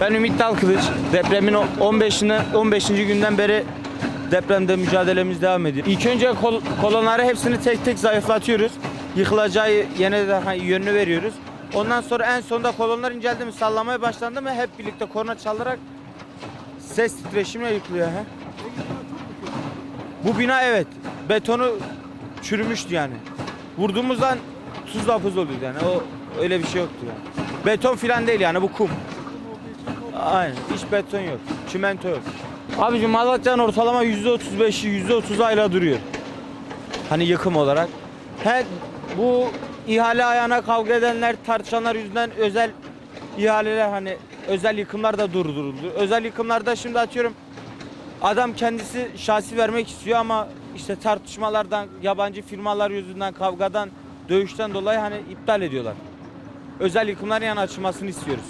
Ben Ümit Dalkılıç. Depremin 15'ine 15. günden beri depremde mücadelemiz devam ediyor. İlk önce kol, kolonları hepsini tek tek zayıflatıyoruz. Yıkılacağı yine de yönünü veriyoruz. Ondan sonra en sonunda kolonlar inceldi mi sallamaya başlandı mı hep birlikte korna çalarak ses titreşimle yıkılıyor. He. Bu bina evet betonu çürümüştü yani. Vurduğumuzdan tuzla buz oluyordu yani. O öyle bir şey yoktu yani. Beton filan değil yani bu kum. Aynen. Hiç beton yok. Çimento yok. Abicim Malatya'nın ortalama %35'i %30 ayla duruyor. Hani yıkım olarak. He, bu ihale ayağına kavga edenler, tartışanlar yüzünden özel ihaleler hani özel yıkımlar da durduruldu. Özel yıkımlarda şimdi atıyorum adam kendisi şahsi vermek istiyor ama işte tartışmalardan, yabancı firmalar yüzünden, kavgadan, dövüşten dolayı hani iptal ediyorlar. Özel yıkımların yani açılmasını istiyoruz.